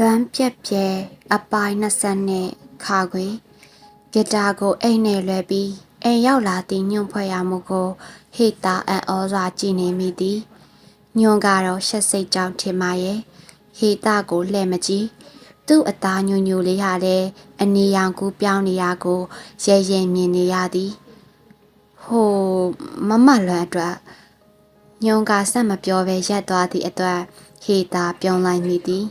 လွမ်းပြက်ပြဲအပိုင်း20နဲ့ခါခွေဂီတာကိုအိမ်နဲ့လွှဲပြီးအိမ်ရောက်လာသည့်ညွန့်ဖွဲ့ရမှုကိုဟေတာအံ့ဩစွာကြည်နေမိသည်ညွန့်ကတော့ရှက်စိတ်ကြောင့်ထင်ပါရဲ့ဟေတာကိုလှည့်မကြည့်သူ့အသားညိုညိုလေးဟာလည်းအနီရောင်ကူးပြောင်းနေရကိုရဲရဲမြင်နေရသည်ဟိုမမလွမ်းအတွက်ညွန့်ကစက်မပြောဘဲရက်သွားသည့်အတွက်ဟေတာပြုံးလိုက်မိသည်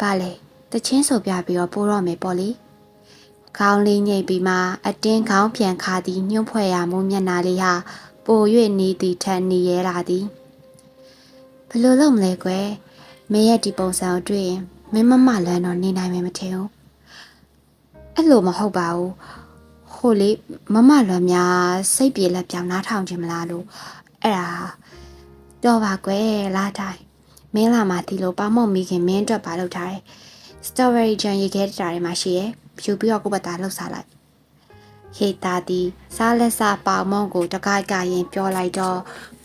ပါလေတချင်းဆိုပြပြီးတော့ပို့တော့မယ်ပေါ့လေခေါင်းလေးညိတ်ပြီးမှအတင်းခေါင်းပြန်ခါသည်ညှို့ဖွဲ့ရမှုမျက်နာလေးဟာပို၍နေသည်ထက်နေရဲလာသည်ဘယ်လိုလုပ်မလဲကွယ်မင်းရဲ့ဒီပုံစံကိုတွေ့ရင်မင်းမမလန်းတော့နေနိုင်မယ်မထင်ဘူးအဲ့လိုမဟုတ်ပါဘူးဟိုလေမမလွန်များစိတ်ပြေလက်ပြောင်းနားထောင်ခြင်းမလားလို့အဲ့ဒါတော့ပါကွယ်လာတိုင်း မင်းလာမှဒီလိုပေါမောက်မိခင်မင်းအတွက်ပါလုပ်ထားတယ်။ strawberry jam ရေခဲတာတွေမှာရှိရယ်။ဖြူပြီးတော့ကိုယ့်ဘက်သားလှုပ်စားလိုက်။ဟေတာတီစားလက်စားပေါမောက်ကိုတကိုက်ကရင်ပြောလိုက်တော့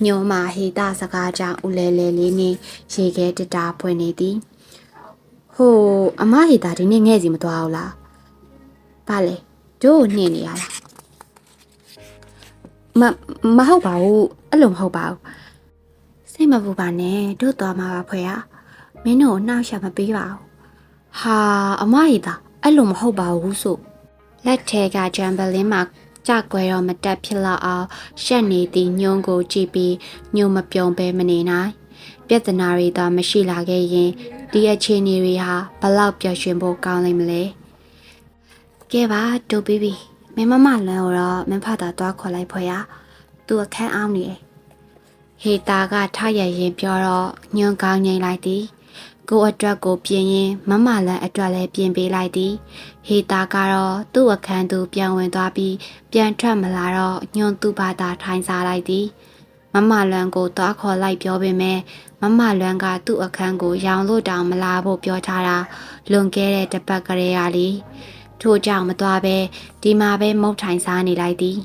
ညိုမာဟေတာစကားကြောင့်ဦးလဲလဲလေးနဲ့ရေခဲတတာဖွင့်နေသည်။ဟိုအမဟေတာဒီနေ့ငဲ့စီမသွားဘူးလား။ဘာလဲတို့နှင်းနေရလား။မမဟုတ်ပါဘူးအဲ့လိုမဟုတ်ပါဘူး။ စိတ်မပူပါနဲ့တို့သွားမှာပါဖွဲ့ရမင်းတို့နှောက်ရမပေးပါဘူးဟာအမရီသားအဲ့လိုမဟုတ်ပါဘူးဆိုလက်ထဲကဂျမ်ဘလင်းမှာကြွယ်တော့မတက်ဖြစ်လောက်အောင်ရှက်နေသည့်ညုံကိုကြည့်ပြီးညုံမပြုံပဲမနေနိုင်ပြဿနာတွေသာမရှိလာခဲ့ရင်ဒီအခြေအနေတွေဟာဘလောက်ပျော်ရွှင်ဖို့ကောင်းလိမ့်မလဲကဲပါတူပြီးပြီမင်းမမလွန်တော့မင်းဖတာသွားခေါ်လိုက်ဖွယ်ရသူအခန်းအောင်နေတယ် ဟေတာကထရရင်ပြောတော့ညွန့်ကောင်းငိမ့်လိုက်သည်ကိုအတွက်ကိုပြင်ရင်မမလန်အတွက်လည်းပြင်ပေးလိုက်သည်ဟေတာကတော့သူ့အခန်းသူပြန်ဝင်သွားပြီးပြန်ထွက်မလာတော့ညွန့်သူ့ဘာသာထိုင်စားလိုက်သည်မမလွန်ကိုသွားခေါ်လိုက်ပြောပေမဲ့မမလွန်ကသူ့အခန်းကိုရောင်လို့တောင်မလာဖို့ပြောထားတာလွန်ခဲ့တဲ့တစ်ပတ်ကလေးရာလီထို့ကြောင့်မသွားပဲဒီမှာပဲမုတ်ထိုင်စားနေလိုက်သည်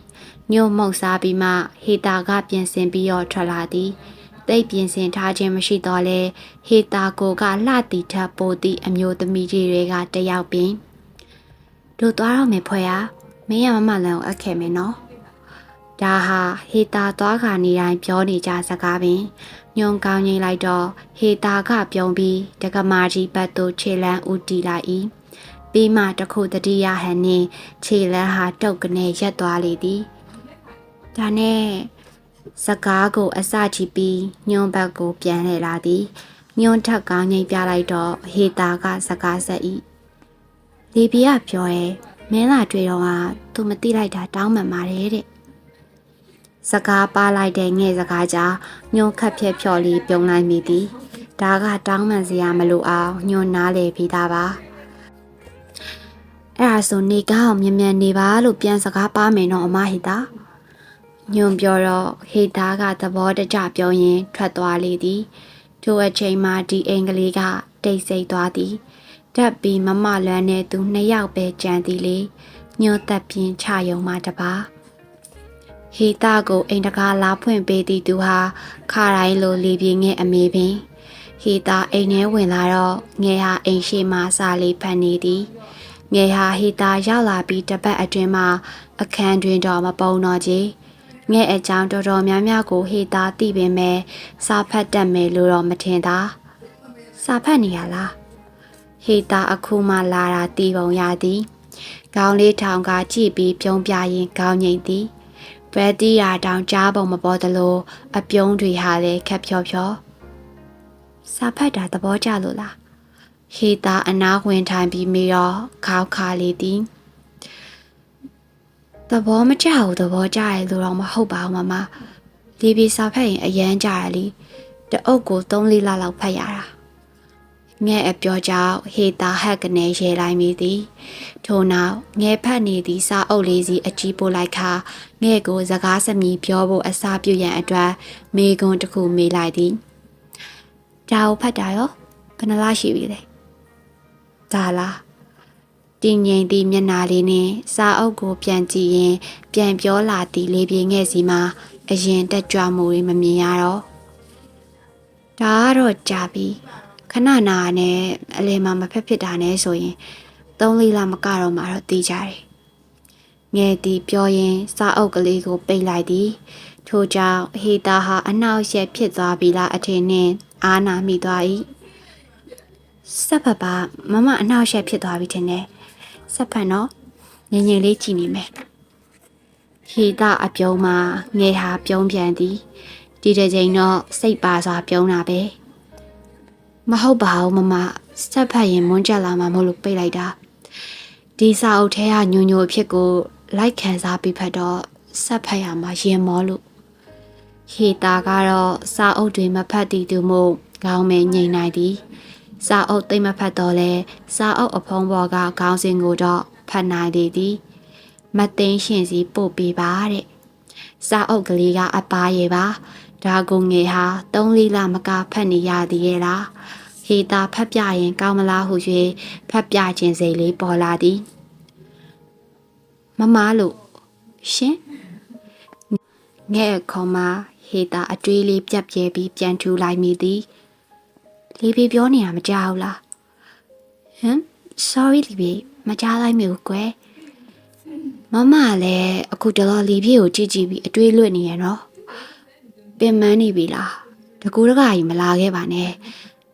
ညို့မှုတ်စားပြီးမှဟေတာကပြင်ဆင်ပြီးတော့ထွက်လာသည်တိတ်ပြင်ဆင်ထားခြင်းမရှိတော့လဲဟေတာကိုကလှတီထပ်ပိုသည့်အမျိုးသမီးကြီးတွေကတယောက်ပင်တို့သွားတော့မယ်ဖွယ်ရမင်းရမမလန်ကိုအပ်ခဲ့မယ်နော်ဒါဟာဟေတာသွားခါနေတိုင်းပြောနေကြစကားပင်ညွန်ကောင်းငိမ့်လိုက်တော့ဟေတာကပြုံးပြီးတက္ကမာကြီးဘတ်သို့ခြေလန်းဦးတီလိုက်၏ပြီးမှတခုတတိယဟန်နှင့်ခြေလန်းဟာတုတ်ကနေရက်သွားလေသည် ဒါနဲ့စကားကိုအစကြည့်ပြီးညွန်ဘက်ကိုပြန်လှည့်လာသည်ညွန်ထက်ကငိတ်ပြလိုက်တော့ဟေတာကစကားဆက်ဤလေပြကပြောရဲမင်းလာတွေ့တော့ကသူမသိလိုက်တာတောင်းပန်ပါတယ်တဲ့စကားပါလိုက်တဲ့ငဲ့စကားကြောင့်ညွန်ခက်ဖြက်ဖြော်လေးပြုံးလိုက်မိသည်ဒါကတောင်းပန်စရာမလိုအောင်ညွန်နားလေပြီးသားပါအဲ့ဒါဆိုနေကောင်းမြန်မြန်နေပါလို့ပြန်စကားပါမယ်နော်အမဟိတာ။ ညွန်ပြောတော့ဟေသားကသဘောတကျပြောရင်းထွက်သွားလေသည်ထိုအချိန်မှာဒီအင်္ဂလိပ်ကတိတ်ဆိတ်သွားသည်တက်ပြီးမမလွမ်းနဲ့သူနှစ်ယောက်ပဲကြံသည်လေညွတ်သက်ပြင်းချယုံမှတပါဟေသားကိုအိမ်တကားလာဖွင့်ပေးသည်သူဟာခါတိုင်းလိုလေပြင်းငယ်အမေပင်ဟေသားအိမ်ထဲဝင်လာတော့ငယ်ဟာအိမ်ရှိမှစာလေးဖတ်နေသည်ငယ်ဟာဟေသားရောက်လာပြီးတပတ်အတွင်းမှာအခန်းတွင်တော့မပုံတော့ကြီး ငဲ့အကြောင်းတော်တော်များများကိုဟေတာသိပင်မဲ့စာဖတ်တတ်မယ်လို့တော့မထင်တာစာဖတ်နေရလားဟေတာအခုမှလာတာတီးပုံရသည်ခေါင်းလေးထောင်ကကြည့်ပြီးပြုံးပြရင်ခေါင်းငိမ့်သည်ဘက်တီရာတောင်ကြားပုံမပေါ်သလိုအပြုံးတွေဟာလည်းခက်ဖြောဖြောစာဖတ်တာသဘောကျလို့လားဟေတာအနာဝင်ထိုင်ပြီးမိတော့ခေါက်ခါလေးသည် သဘောမကျဘူးသဘောကျတယ်လို့တော့မဟုတ်ပါဘူးမမလီဘီစာဖတ်ရင်အရန်ကြရလीတအုပ်ကို3လေးလလောက်ဖတ်ရတာငဲ့အပြောကြောင့်ဟေတာဟက်ကနေရဲလိုက်မိသည်ထို့နောက်ငဲဖတ်နေသည့်စာအုပ်လေးစီအကြီးပို့လိုက်ခါငဲ့ကိုစကားစမြည်ပြောဖို့အစာပြုရန်အတွက်မေကွန်းတစ်ခုမေးလိုက်သည်ဒါကိုဖတ်တာရောဘယ်နှလားရှိပြီလဲဒါလား တင်းငိမ့်သည့်မျက်နှာလေးနဲ့စာအုပ်ကိုပြန်ကြည့်ရင် ပြန်ပြောလာသည့်လေးပြေငယ်စီမှာအရင်တက်ကြွမှုတွေမမြင်ရတော့ဒါကတော့ကြာပြီခဏနာနဲ့အလယ်မှာမဖက်ဖြစ်တာနဲ့ဆိုရင်သုံးလေးလမကတော့မှတော့တီးကြတယ်ငယ်တီပြောရင်စာအုပ်ကလေးကိုပိတ်လိုက်သည်ထို့ကြောင့်ဟေတာဟာအနှောက်အယှက်ဖြစ်သွားပြီလားအထင်နဲ့အာနာမိသွား၏စက်ဖက်ပါမမအနှောက်အယှက်ဖြစ်သွားပြီထင်တယ် စက်ဖက်နော်ငြိမ်ငြိမ်လေးကြည့်နေမယ်ဟေတာအပြုံးမှာငယ်ဟာပြုံးပြန်သည်ဒီတစ်ချိန်တော့စိတ်ပါစွာပြုံးတာပဲမဟုတ်ပါဘူးမမစက်ဖက်ရင်မွန်းကြက်လာမှာမဟုတ်လို့ပိတ်လိုက်တာဒီစာအုပ်ထဲကညိုညိုအဖြစ်ကို လိုက်ခံစားပြီးဖတ်တော့စက်ဖက်ရမှာရင်မောလို့ဟေတာကတော့စာအုပ်တွေမဖတ်တည်သူမို့ခေါင်းမဲငိမ့်နိုင်သည် စာအုပ်သိမ့်မဖတ်တော့လဲစာအုပ်အဖုံးပေါ်ကခေါင်းစဉ်ကိုတော့ဖတ်နိုင်သေးသည်မသိန်းရှင်စီပို့ပေးပါတဲ့စာအုပ်ကလေးကအပားရဲ့ပါဒါကုံငယ်ဟာ၃လလမကဖတ်နေရသေးရဲ့လားဟေတာဖတ်ပြရင်ကောင်းမလားဟု၍ဖတ်ပြခြင်းစိတ်လေးပေါ်လာသည်မမလို့ရှင်ငဲ့ခေါ်မှာဟေတာအတွေးလေးပြက်ပြဲပြီးပြန်ထူလိုက်မိသည် လီဘီပြောနေတာမကြောက်ဘူးလားဟမ် sorry လီဘီမကြားလိုက်မိဘူးကွယ်မမလည်းအခုတလောလီဘီကိုကြည့်ကြည့်ပြီးအတွေးလွတ်နေရနော်ပင်မနေပြီလားတကူတကကြီးမလာခဲ့ပါနဲ့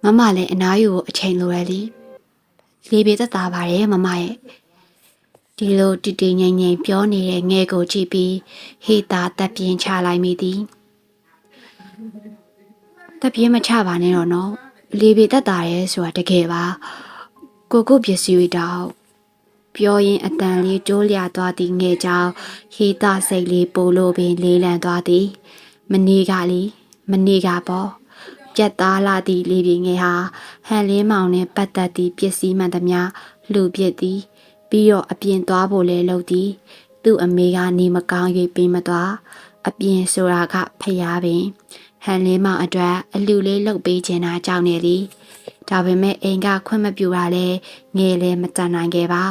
မမလည်းအနားယူကိုအချိန်လိုရလီလီဘီသက်သာပါတယ်မမရဲ့ဒီလိုတည်တည်ငြိမ်ငြိမ်ပြောနေတဲ့ငဲကိုကြည့်ပြီးဟေတာတက်ပြင်းချလိုက်မိသည်တက်ပြင်းမချပါနဲ့တော့နော် လေပေတက်တာရဲဆိုတာတကယ်ပါကိုကိုပစ္စည်းတွေတော့ပြောရင်အတန်လေးတိုးလျသွားသည်ငဲကြောင့်ဟေတာစိတ်လေးပိုလို့ပင်လေးလံသွားသည် မနေကလေမနေကပေါ့ကြက်သားလာသည့်လေးပြင်းငယ်ဟာဟန်လင်းမောင်နှင့်ပတ်သက်သည့်ပစ္စည်းမှန်သမျှလူပစ်သည် ပြီးတော့အပြင်သွားဖို့လဲလုပ်သည် သူ့အမေကနေမကောင်း၍ပေးမသွားအပြင်ဆိုတာကဖျားပင် ဟန်လင်းမောင်အတွက်အလူလေးလှုပ်ပေးခြင်းတာကြောင့်နေသည်ဒါပေမဲ့အိမ်ကခွင့်မပြုတာလဲငယ်လဲမတန်နိုင်ခဲ့ပါ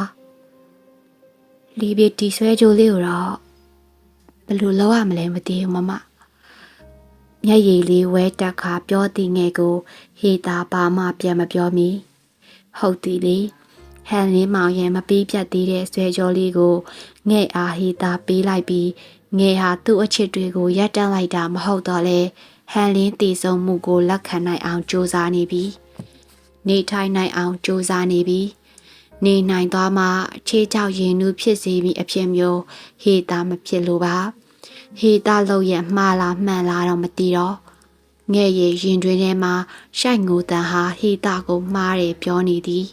လီဘီတီဆွဲကြိုးလေးကိုတော့ဘယ်လိုလုပ်ရမလဲမသိဘူးမမမျက်ရည်လေးဝဲတက်ခါပြောသည်ငယ်ကိုဟေတာပါမပြန်မပြောမီဟုတ်သည်လေဟန်လင်းမောင်ရင်မပြီးပြတ်သေးတဲ့ဆွဲကြောလေးကိုငဲ့အားဟေတာပေးလိုက်ပြီးငယ်ဟာသူ့အချစ်တွေကိုရပ်တန့်လိုက်တာမဟုတ်တော့လဲ ဟန်လင်းတည်ဆုံမှုကိုလက်ခံနိုင်အောင်ကြိုးစားနေပြီနေထိုင်နိုင်အောင်ကြိုးစားနေပြီနေနိုင်သွားမှခြေချောက်ရင်နူးဖြစ်စေပြီးအဖြစ်မျိုးဟေတာမဖြစ်လို့ပါဟေတာလောက်ရမှားလားမှန်လားတော့မသိတော့ငဲ့ရည်ရင်တွင်ထဲမှာရှိုက်ငိုတန်ဟာဟေတာကိုမှားတယ်ပြောနေသည်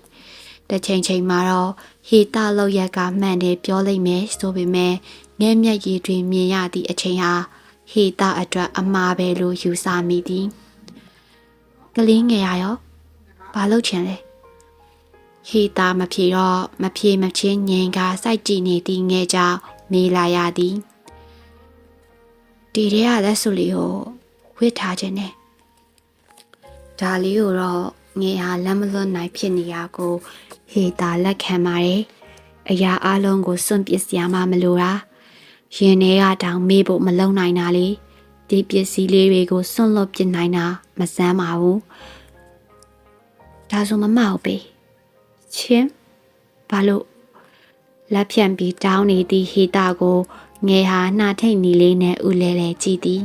တစ်ချိန်ချိန်မှာတော့ဟေတာလောက်ရကမှန်တယ်ပြောလိုက်မယ်ဆိုပေမဲ့ငဲ့မျက်ရည်တွင်မြင်ရသည့်အချိန်ဟာ ဟေတာအတွက်အမှားပဲလို့ယူဆမိသည်ကလေးငယ်ရရောဘာလုပ်ချင်လဲဟေတာမဖြေတော့မဖြေမချင်းငင်ကစိုက်ကြည့်နေသည်ငဲ့ကြောင့်မေးလာရသည်ဒီထဲကလက်စုလေးကိုဝစ်ထားခြင်းနဲ့ဒါလေးကိုတော့ငယ်ဟာလက်မလွတ်နိုင်ဖြစ်နေရကိုဟေတာလက်ခံပါတယ်အရာအလုံးကိုစွန့်ပစ်စရာမှမလိုတာ ရင်ထဲကတောင်မေးဖို့မလုံနိုင်တာလေဒီပစ္စည်းလေးတွေကိုစွန့်လွတ်ပစ်နိုင်တာမစမ်းပါဘူးဒါဆိုမမဟုတ်ပေချင်းဘာလို့လက်ဖြန့်ပြီးတောင်းနေသည့်ဟေတာကိုငယ်ဟာနှာထိတ်နီလေးနဲ့ဥလဲလဲကြည့်သည်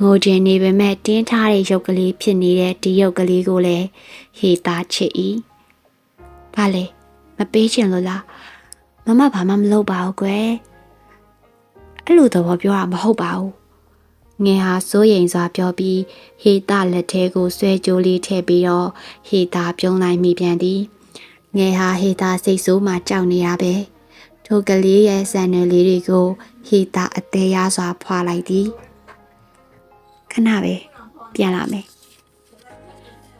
ငိုခြင်းနေပေမဲ့တင်းထားတဲ့ရုပ်ကလေးဖြစ်နေတဲ့ဒီရုပ်ကလေးကိုလည်းဟေတာချစ်၏ဘာလဲမပေးချင်လို့လားမမဘာမှမလုပ်ပါဘူးကွယ် အဲ့လိုတော့ပြောတာမဟုတ်ပါဘူးငယ်ဟာစိုးရိမ်စွာပြောပြီးဟေတာလက်ထဲကိုဆွဲကြိုးလေးထည့်ပြီးတော့ဟေတာပြုံးလိုက်မိပြန်သည်ငယ်ဟာဟေတာစိတ်ဆိုးမှကြောက်နေရပဲထိုကလေးရဲ့ဆန်နယ်လေးတွေကိုဟေတာအသေးရစွာဖွာလိုက်သည်ခဏပဲပြန်လာမယ်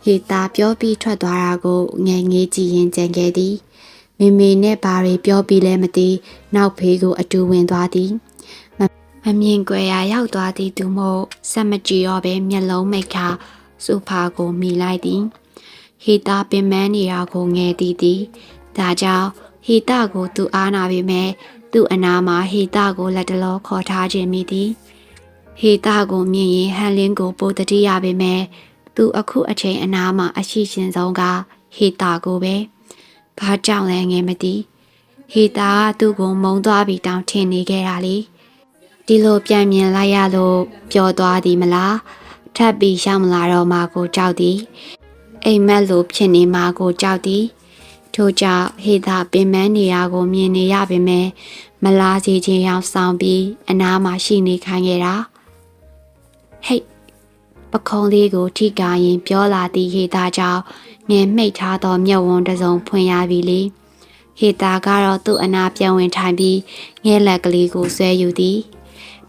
ဟေတာပြောပြီးထွက်သွားတာကိုငယ်ငေးကြည့်ရင်ကြံခဲ့သည်မေမေနဲ့ဘာတွေပြောပြီးလဲမသိနောက်ဖေးကိုအတူဝင်သွားသည် မမမြင်ကွယ်ရာရောက်သွားသည်သူမို့ဆက်မကြည့်ရောပဲမျက်လုံးမိတ်ခါဆိုဖာကိုမိလိုက်သည်ဟေတာပင်မနေရာကိုငယ်သည်သည်ဒါကြောင့်ဟေတာကိုသူအားနာပေမဲ့သူ့အနာမှာဟေတာကိုလက်တလောခေါ်ထားခြင်းမိသည်ဟေတာကိုမြင်ရင်ဟန်လင်းကိုပိုတတိရပေမဲ့သူအခုအချိန်အနားမှာအရှိရှင်ဆုံးကဟေတာကိုပဲဘာကြောင့်လဲငယ်မသိဟေတာကသူ့ကိုမုံသွားပြီးတောင်းထင်နေခဲ့တာလေ ဒီလိုပြန်မြင်လိုက်ရလို့ပျော်သွားသည်မလားထပ်ပြီးရှောင်းမလာတော့မှကိုကြောက်သည်အိမ်မက်လိုဖြစ်နေမှကိုကြောက်သည်ထို့ကြောင့်ဟေတာပင်မနေရာကိုမြင်နေရပေမဲ့မလားစီခြင်းရောက်ဆောင်ပြီးအနားမှာရှိနေခိုင်းခဲ့တာဟိတ်ပခုံးလေးကိုထိကာရင်ပြောလာသည့်ဟေတာကြောင့်ငယ်မိတ်ထားသောမျက်ဝန်းတစ်စုံဖွင့်ရပြီလေဟေတာကတော့သူ့အနာပြန်ဝင်ထိုင်ပြီးငဲလက်ကလေးကိုဆွဲယူသည်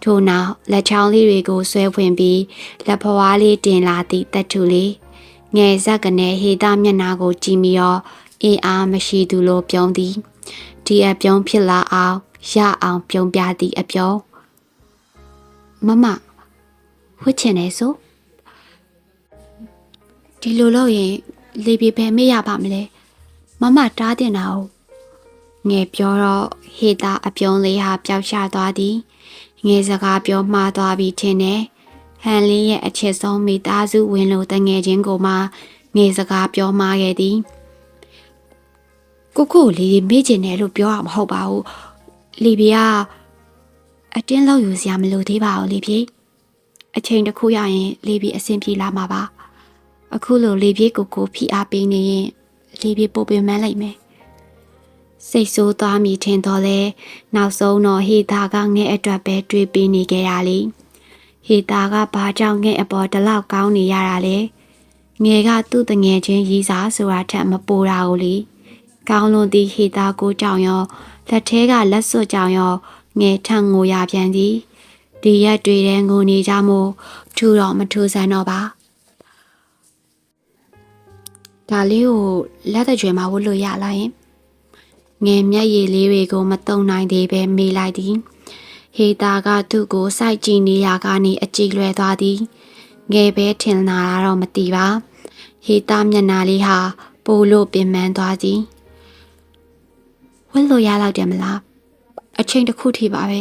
ထို့နောက်လက်ချောင်းလေးတွေကိုဆွဲဖွင့်ပြီးလက်ဖွားလေးတင်လာသည့်တက်ထူလေးငယ်ဇက်ကနေဟေတာမျက်နှာကိုကြည့်ပြီးတော့အင်းအားမရှိသူလိုပြုံးသည်ဒီအပြုံးဖြစ်လာအောင်ရအောင်ပြုံးပြသည့်အပြုံးမမဝှစ်ချင်နေဆိုဒီလိုလို့ရင်လေပြေပဲမေ့ရပါမလဲမမတားတင်တာ哦ငယ်ပြောတော့ဟေတာအပြုံးလေးဟာပျောက်ကျသွားသည် ငယ်စကားပြောမှားသွားပြီထင်တယ်ဟန်လင်းရဲ့အချစ်ဆုံးမိသားစုဝင်လို့တငယ်ချင်းကိုမှငယ်စကားပြောမှားခဲ့သည်ကိုကိုလေးမေ့ကျင်တယ်လို့ပြောရမှာမဟုတ်ပါဘူးလီဘီကအတင်းလောက်ယူစရာမလိုသေးပါဘူးလီပြေအချိန်တစ်ခုရရင်လီဘီအဆင်ပြေလာမှာပါအခုလိုလေပြေးကိုကိုဖိအားပေးနေရင်လေပြေးပို့ပင်မန်းလိုက်မယ် စိတ်ဆိုးသွားမိထင်တော့လဲနောက်ဆုံးတော့ဟေတာကငဲ့အတွက်ပဲတွေးပေးနေကြရလေဟေတာကဘာကြောင့်ငဲ့အပေါ်တလောက်ကောင်းနေရတာလဲငယ်ကသူ့တငယ်ချင်းရီးစားဆိုတာထက်မပိုတာကိုလေကောင်းလွန်သည့်ဟေတာကိုကြောင့်ရောလက်ထဲကလက်စွပ်ကြောင့်ရောငယ်ထန့်ငိုရပြန်သည်ဒီရက်တွေတဲ့ငိုနေကြမို့ထူတော့မထူဆန်းတော့ပါဒါလေးကိုလက်သက်ကြွယ်မှာဝတ်လို့ရလားယင် ငယ်မျက်ရည်လေးတွေကို မတုံနိုင်သေးပဲမေးလိုက်သည်ဟေတာကသူ့ကိုစိုက်ကြည့်နေရကနေအကြည့်လွဲသွားသည်ငယ်ပဲထင်လာတာတော့မသိပါဟေတာမျက်နှာလေးဟာပိုလို့ပင်ပန်းသွားသည်ဝတ်လို့ရလောက်တယ်မလားအချိန်တစ်ခုထိပါပဲ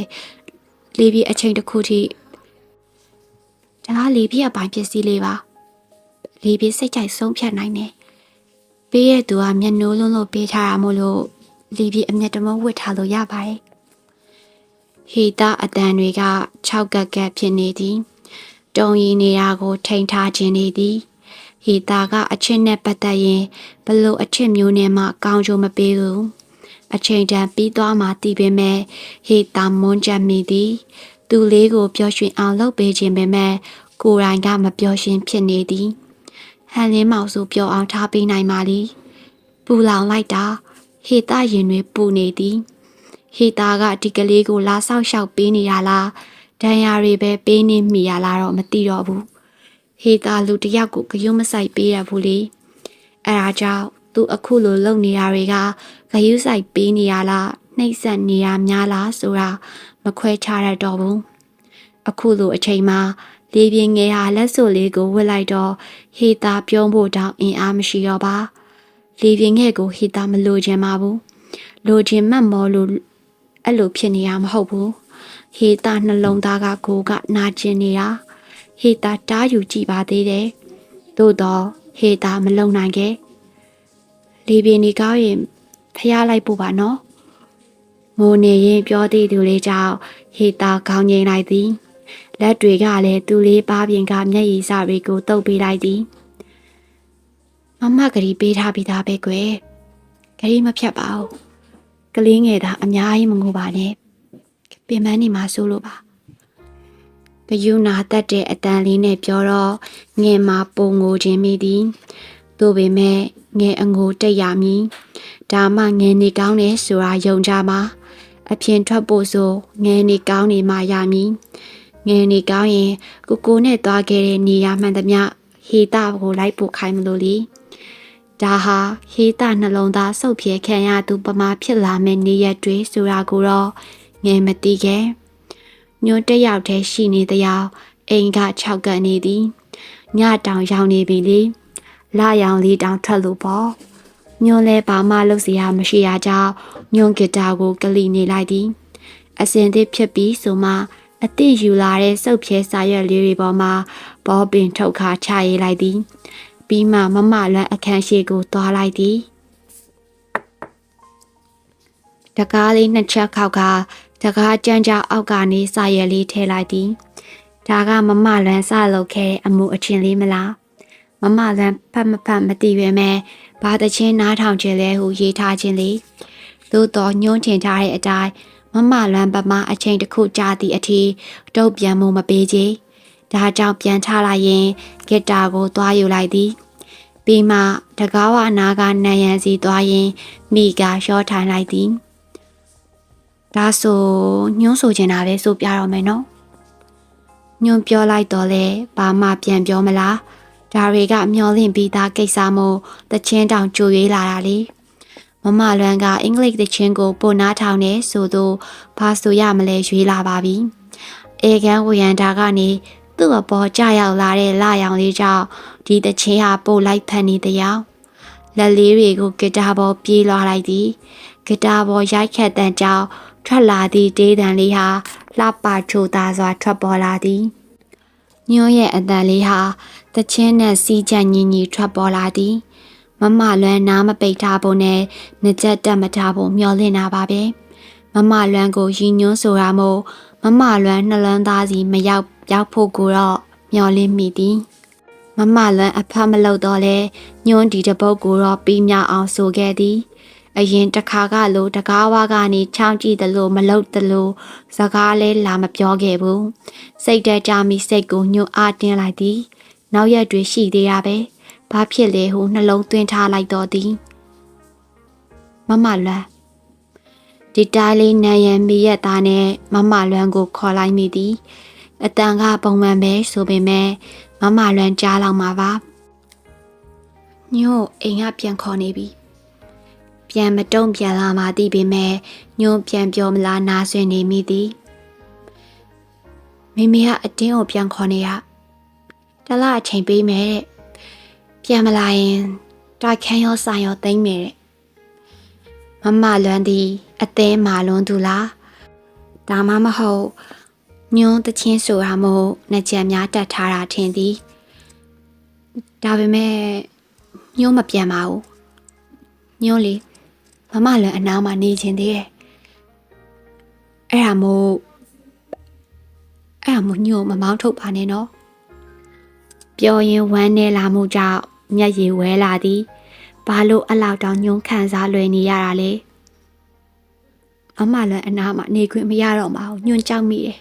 လေးပြီးအချိန်တစ်ခုထိဒါကလေးပြီးအပိုင်းပစ္စည်းလေးပါလေးပြီးစိတ်ကြိုက်ဆုံးဖြတ်နိုင်တယ်ပေးရသူကမျက်နှိုးလုံးလို့ပေးထားတာမို့လို့ လီပြီးအမျက်တမဝတ်ထားလို့ရပါတယ်။ဟီတာအတန်တွေက6ကက်ကက်ဖြစ်နေသည်။တုံရီနေရာကို ထိန်ထားခြင်းနေသည်။ဟီတာကအချစ်နဲ့ပတ်သက်ရင်ဘလို့အချစ်မျိုးနဲ့မှကောင်းကျိုးမပေးဘူး။အချိန်တန်ပြီးသွားမှတည်ပေမဲ့ဟီတာမွန်းချက်မိသည်။သူလေးကိုပျော်ရွှင်အောင်လုပ်ပေးခြင်းပေမဲ့ကိုယ်တိုင်ကမပျော်ရွှင်ဖြစ်နေသည်။ဟန်လင်းမောင်စုပြောအောင်ထားပေးနိုင်ပါလိပူလောင်လိုက်တာ ဟေတာရင်တွေပူနေသည်ဟေတာကဒီကလေးကိုလာဆောက်ရှောက်ပေးနေရလားဒဏ်ရာတွေပဲပေးနေမိရလားတော့မသိတော့ဘူးဟေတာလူတစ်ယောက်ကိုဂယုမဆိုင်ပေးရဘူးလေအဲဒါကြောင့်သူအခုလိုလုပ်နေတာတွေကဂယုဆိုင်ပေးနေရလားနှိပ်စက်နေရများလားဆိုတာမခွဲခြားရတော့ဘူးအခုလိုအချိန်မှာလေပြင်းငယ်ဟာလက်စွပ်လေးကိုဝစ်လိုက်တော့ဟေတာပြုံးဖို့တောင်အင်အားမရှိတော့ပါ လေပြင်းငယ်ကိုဟေတာမလိုချင်ပါဘူးလိုချင်မှတ်မောလို့အဲ့လိုဖြစ်နေရမဟုတ်ဘူးဟေတာနှလုံးသားကကိုကနာကျင်နေတာဟေတာတားယူကြည့်ပါသေးတယ်သို့တော့ဟေတာမလုံနိုင်ခဲ့လေပြင်းနေကောင်းရင်ဖျားလိုက်ဖို့ပါနော်မိုးနေရင်ပြောသေးသူလေးကြောင့်ဟေတာခေါင်းငိမ့်လိုက်သည်လက်တွေကလည်းသူလေးပါပြင်ကမျက်ရည်စတွေကိုတုပ်ပေးလိုက်သည် မမဂရီပေးထားပြီးသားပဲကွယ်ဂရီမဖြတ်ပါဘူးကလေးငယ်သားအများကြီးမငိုပါနဲ့ပင်မနေမှာစိုးလို့ပါဂယုနာတက်တဲ့အတန်လေးနဲ့ပြောတော့ငယ်မှာပုံငိုခြင်းမိသည်သို့ပေမဲ့ငယ်အငိုတက်ရမည်ဒါမှငယ်နေကောင်းတယ်ဆိုတာယုံကြပါအပြင်ထွက်ဖို့ဆိုငယ်နေကောင်းနေမှရမည်ငယ်နေကောင်းရင်ကိုကိုနဲ့သွားခဲ့တဲ့နေရာမှန်သမျှ ဟေတာကိုလိုက်ပို့ခိုင်းမလို့လေဒါဟာဟေတာနှလုံးသားစုပ်ဖြဲခံရသူပမာဖြစ်လာမယ့်နေရက်တွေဆိုတာကိုတော့ငယ်မသိခဲ့ညွန့်တစ်ယောက်တည်းရှိနေတဲ့အယောက်အိမ်က၆ကန်နေသည်ညတောင်ရောက်နေပြီလေလာရောင်လေးတောင်ထွက်လို့ပေါ့ညွန့်လဲဘာမှလုပ်စရာမရှိရကြောင်းညွန့်ဂီတာကိုကလိနေလိုက်သည်အစင်သစ်ဖြစ်ပြီးဆိုမှ အသည့်ယူလာတဲ့စုပ်ဖြဲစာရွက်လေးတွေပေါ်မှာဘောပင်ထုတ်ခါချရေးလိုက်သည်ပြီးမှမမလွမ်းအခန်းရှိကိုသွားလိုက်သည်တကားလေးနှစ်ချက်ခောက်ကတကားကြမ်းကြအောက်ကနေစာရွက်လေးထည့်လိုက်သည်ဒါကမမလွမ်းစလုပ်ခဲ့တဲ့အမှုအချင်းလေးမလားမမလွမ်းဖတ်မဖတ်မသိပဲမဲ့ဘာတချင်းနားထောင်ခြင်းလဲဟုရေးထားခြင်းလေသို့တော်ညှိုးချင်ထားတဲ့အတိုင်း မမလွမ်းပမအချိန်တစ်ခုကြာသည့်အထိတုတ်ပြန်မှုမပေးချေဒါကြောင့်ပြန်ထလာရင်ဂစ်တာကိုသွားယူလိုက်သည်ပြီးမှတကားဝအနာကနန်ရန်စီသွားရင်မိကရှော့ထိုင်လိုက်သည်ဒါဆိုညှိုးဆိုချင်တာပဲဆိုပြတော့မယ်နော်ညွန်ပြောလိုက်တော့လေဘာမှပြန်ပြောမလားဒါတွေကမျောလင့်ပြီးသားကိစ္စမို့တချင်းတောင်ကြိုရွေးလာတာလေ မမလွမ်းကအင်္ဂလိပ်တချင်းကိုပို့နားထောင်နေဆိုတော့ဘာဆိုရမလဲရွေးလာပါပြီအေကန်ဝရန်တာကနေသူ့အပေါ်ကြရောက်လာတဲ့လာရောင်လေးကြောင့်ဒီတချင်းဟာပို့လိုက်ဖန်နေတရားလက်လေးတွေကိုဂီတာပေါ်ပြေးလွှားလိုက်သည်ဂီတာပေါ်ရိုက်ခတ်တဲ့ကြောင့်ထွက်လာသည့်တေးတံလေးဟာလှပချိုသာစွာထွက်ပေါ်လာသည်ညွန့်ရဲ့အတန်လေးဟာတချင်းနဲ့စီးကြညင်ကြီးထွက်ပေါ်လာသည် မမလွမ်းနားမပိတ်ထားဖို့နဲ့ငကြက်တက်မထားဖို့မျှော်လင့်တာပါပဲမမလွမ်းကိုရီညွှန်းဆိုတာမို့မမလွမ်းနှလန်းသားစီမရောက်ရောက်ဖို့ကိုတော့မျှော်လင့်မိသည်မမလွမ်းအဖတ်မလုပ်တော့လဲညွှန်းဒီတပုတ်ကိုတော့ပြီးမြောက်အောင်ဆိုခဲ့သည်အရင်တစ်ခါကလိုတကားဝါကနေချောင်းကြည့်တယ်လို့မလုပ်တယ်လို့စကားလဲလာမပြောခဲ့ဘူးစိတ်တကြမိစိတ်ကိုညှို့အားတင်းလိုက်သည် နောက်ရက်တွေရှိသေးရပဲ ဘာဖြစ်လဲဟုနှလုံးသွင်းထားလိုက်တော့သည်မမလွမ်းဒီတိုင်းလေးနံရံမိရက်သားနဲ့မမလွမ်းကိုခေါ်လိုက်မိသည်အတန်ကပုံမှန်ပဲဆိုပေမဲ့မမလွမ်းကြားလောက်မှာပါညို့အိမ်ကပြန်ခေါ်နေပြီပြန်မတုံ့ပြန်လာမှသိပေမဲ့ညို့ပြန်ပြောမလားနာဆွေနေမိသည်မိမိကအတင်းကိုပြန်ခေါ်နေရတလားအချိန်ပေးမယ်တဲ့ ပြန်မလာရင်တိုက်ခန်းရောဆိုင်ရောသိမ့်မယ်တဲ့မမလွမ်းသည်အသေးမာလွန်းသူလားဒါမှမဟုတ်ညွန်းတချင်းဆိုတာမို့နှစ်ချက်များတက်ထားတာထင်သည်ဒါပေမဲ့ညွန်းမပြန်ပါဘူးညွန်းလေမမလွမ်းအနားမှာနေခြင်းသေးတယ်အဲ့ဒါမို့အဲ့ဒါမို့ညွန်းမမောင်းထုတ်ပါနဲ့နော်ပြောရင်ဝမ်းနေလာမှုကြောင့် မျက်ရည်ဝဲလာသည်ဘာလို့အလောက်တောင်ညှိုးခံစားလွယ်နေရတာလဲအမလည်းအနာမှာနေခွင့်မရတော့ပါဘူးညွန့်ကြောက်မိတယ်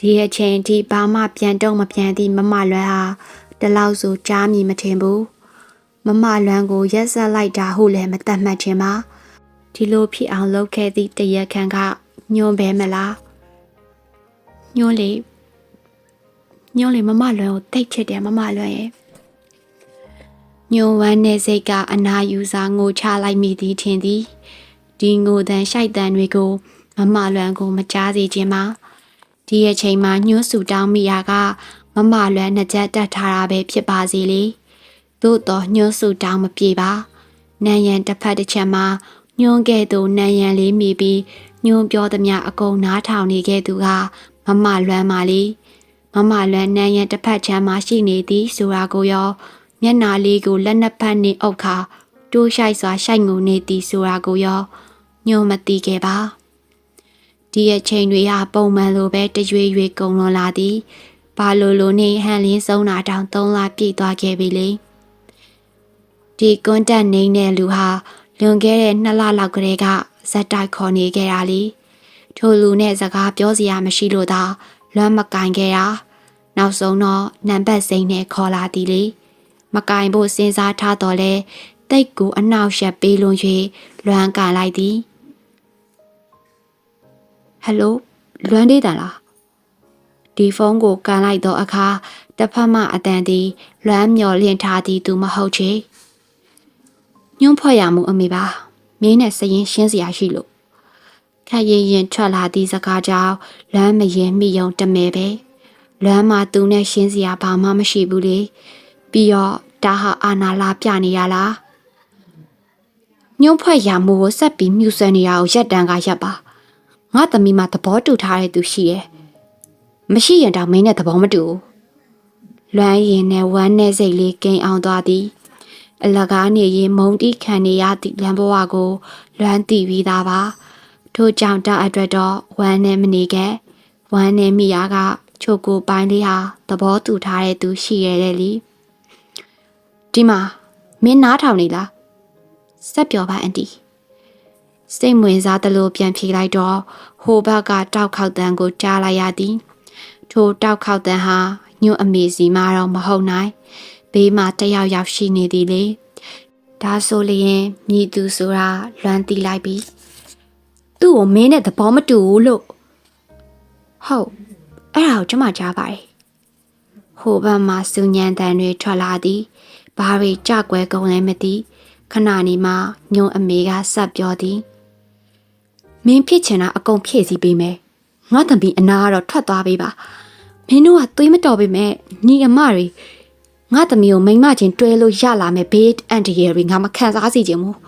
ဒီအချိန်ထိဘာမှပြန်တော့မပြန်သည့်မမလွမ်းဟာတလောက်ဆိုကြားမြည်မထင်ဘူးမမလွမ်းကိုရက်ဆက်လိုက်တာဟုတ်လည်းမတတ်မှတ်ချင်ပါဒီလိုဖြစ်အောင်လုပ်ခဲ့သည့်တရက်ခန့်ကညွန့်ပဲမလားညွန့်လေညွန့်လေမမလွမ်းကိုတိတ်ချစ်တယ်မမလွမ်းရဲ့ ညွန်ဝမ်းတဲ့စိတ်ကအနာယူစားငိုချလိုက်မိသည်ထင်သည်ဒီငိုတန်ရှိုက်တန်တွေကိုမမလွမ်းကိုမကြားစေခြင်းမှာဒီအချိန်မှာညှိုးဆူတောင်းမိရာကမမလွမ်းနှစ်ချက်တက်ထားတာပဲဖြစ်ပါစေလေသို့တော့ညှိုးဆူတောင်းမပြေပါနန်ရန်တစ်ဖက်တစ်ချက်မှာညွန်းခဲ့သူနန်ရန်လေးမိပြီးညွန်းပြောသမျှအကုန်နားထောင်နေခဲ့သူကမမလွမ်းပါလေမမလွမ်းနန်ရန်တစ်ဖက်ချမ်းမှာရှိနေသည်ဆိုတာကိုရော မျက်နာလေးကိုလက်နှစ်ဖက်နှင့်အုပ်ခါတိုးရှိုက်စွာရှိုက်ငုံနေသည်ဆိုတာကိုရောညှို့မသိခဲ့ပါဒီအချိန်တွေဟာပုံမှန်လိုပဲတရွေရွေကုံလွန်လာသည်ဘာလိုလိုနေဟန်လင်းဆုံးတာတောင်၃လပြည့်သွားခဲ့ပြီလေဒီကွန်တက်နေတဲ့လူဟာလွန်ခဲ့တဲ့နှစ်လလောက်ကလေးကဇက်တိုက်ခေါ်နေခဲ့တာလေထိုလူနဲ့စကားပြောစရာမရှိလို့သာလွမ်းမကင်ခဲ့တာနောက်ဆုံးတော့နံပါတ်စိမ့်နဲ့ခေါ်လာသည်လေ မကင်ဖို့စဉ်းစားထားတော့လဲတိတ်ကိုအနောက်ရှက်ပေးလွန်၍လွမ်းကန်လိုက်သည်ဟယ်လိုလွမ်းသေးတန်လားဒီဖုန်းကိုကန်လိုက်သောအခါတစ်ဖက်မှအတန်သည်လွမ်းမျော်လင့်ထားသည်သူမဟုတ်ချေညွန့်ဖွဲ့ရမှုအမေပါမင်းနဲ့စရင်ရှင်းစရာရှိလို့ခက်ရင်ရင်ထွက်လာသည့်စကားကြောင့်လွမ်းမရင်မိယုံတမဲပဲလွမ်းမှာသူနဲ့ရှင်းစရာဘာမှမရှိဘူးလေ ပြီးတော့ဒါဟာအာနာလာပြနေရလားညှို့ဖွဲ့ရမှုကိုဆက်ပြီးမြူဆွဲနေရအောင်ရက်တန်းကရက်ပါငါသမီးမသဘောတူထားတဲ့သူရှိရဲ့မရှိရင်တော့မင်းနဲ့သဘောမတူဘူးလွမ်းရင်နဲ့ဝမ်းနဲ့စိတ်လေးကိန်အောင်သွားသည်အလကားနေရင်မုံတီးခံနေရသည့်လမ်းဘဝကို လွမ်းတည်ပြီးသားပါထို့ကြောင့်တအတွက်တော့ဝမ်းနဲ့မနေခဲ့ဝမ်းနဲ့မိယာကချိုကိုပိုင်းလေးဟာသဘောတူထားတဲ့သူရှိရတဲ့လी ဒီမှာမင်းနားထောင်နေလားစက်ပြောပါအန်တီစိတ်ဝင်စားသလိုပြန်ဖြေလိုက်တော့ဟိုဘက်ကတောက်ခေါက်တန်ကိုကြားလိုက်ရသည်ထိုတောက်ခေါက်တန်ဟာညွန့်အမေစီမတော့မဟုတ်နိုင်ဘေးမှာတယောက်ယောက်ရှိနေသည်လေဒါဆိုလျင်မြည်သူဆိုတာလွမ်းတီးလိုက်ပြီသူ့ကိုမင်းနဲ့သဘောမတူဘူးလို့ဟုတ်အဲ့ဒါကိုကျမကြားပါတယ်ဟိုဘက်မှာစူညံတန်တွေထွက်လာသည် ဘာတွေကြကွဲကုန်လဲမသိခဏနေမှညွန့်အမေကဆက်ပြောသည်မင်းဖြစ်ချင်တာအကုန်ဖြည့်ဆည်းပေးမယ်ငါတံပီအနာကတော့ထွက်သွားပေးပါမင်းတို့ကသွေးမတော်ပေမဲ့ညီအမတွေငါသမီးကိုမိန်းမချင်းတွဲလို့ရလာမယ်ဘေးအန်တီရယ်တွေငါမခံစားစေချင်ဘူး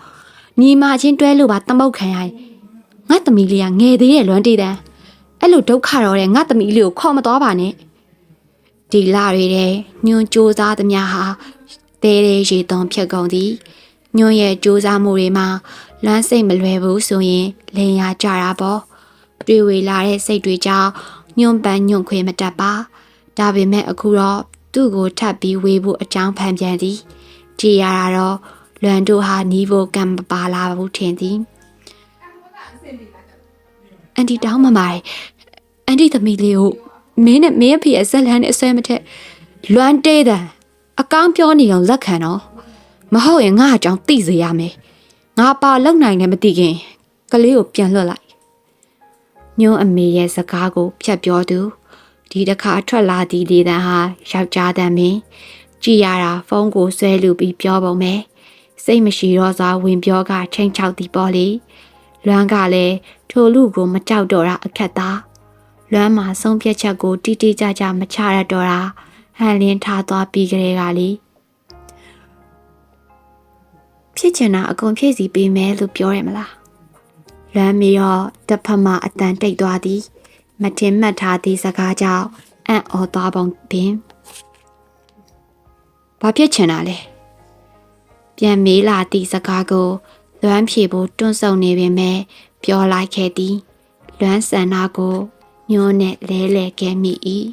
ညီမချင်းတွဲလို့ပါတမုတ်ခံရရင်ငါသမီးလေးကငယ်သေးရဲ့လွမ်းတည်တန်းအဲ့လိုဒုက္ခတော့တဲ့ငါသမီးလေးကိုခေါ်မသွားပါနဲ့ဒီလာတွေတဲ့ညွန်စူးစားသမျှဟာ တဲတဲ့ရေသွန်ဖြတ်ကုန်သည်ညွန်ရဲ့စူးစားမှုတွေမှာလွမ်းစိတ်မလွယ်ဘူးဆိုရင်လင်ရကြတာပေါ့တွေ့ဝေလာတဲ့စိတ်တွေကြောင့်ညွန်ပန်းညွန်ခွေမတက်ပါဒါပေမဲ့အခုတော့သူ့ကိုထပ်ပြီးဝေးဖို့အကြောင်းဖန်ပြန်သည်ကြည်ရတာတော့လွန်တို့ဟာနီးဖို့ကံမပါလာဘူးထင်သည်အန်တီတောင်းမမိုင်အန်တီသမီးလေးကိုမင်းနဲ့မင်းအဖေအဆက်လန်းနဲ့အဆွဲမထက်လွမ်းတေးတယ် အကောင်းပြောနေအောင်လက်ခံတော့မဟုတ်ရင်ငါအကြောင်းသိစေရမယ်ငါပါလုံနိုင်လည်းမသိခင်ကလေးကိုပြန်လွတ်လိုက်ညွန့်အမေရဲ့စကားကိုဖြတ်ပြောသူဒီတစ်ခါထွက်လာသည့်လေတန်းဟာယောက်ျားတန်းပင်ကြည်ရတာဖုန်းကိုဆွဲလူပြီးပြောပုံပဲစိတ်မရှိတော့စွာဝင်ပြောကချိန်ချောက်သည်ပေါ့လေလွမ်းကလည်းထိုလူကိုမကြောက်တော့တာအခက်သားလွမ်းမှာဆုံးဖြတ်ချက်ကိုတိတိကျကျမချရတော့တာ ဟန်လင်းထားသွားပြီးကြတဲ့ကလေဖြစ်ချင်တာအကုန်ဖြည့်စီပေးမယ်လို့ပြောရမလားလွမ်းမီတော့တစ်ဖက်မှာအတန်တိတ်သွားသည်မတင်မှတ်ထားသည့်စကားကြောင့်အံ့ဩသွားပုံပင်ဘာဖြစ်ချင်တာလဲပြန်မေးလာသည့်စကားကိုလွမ်းဖြေဖို့တွန့်ဆုတ်နေပင်မဲ့ပြောလိုက်ခဲ့သည်လွမ်းဆန္ဒကိုညှိုးနဲ့လဲလဲခဲ့မိ၏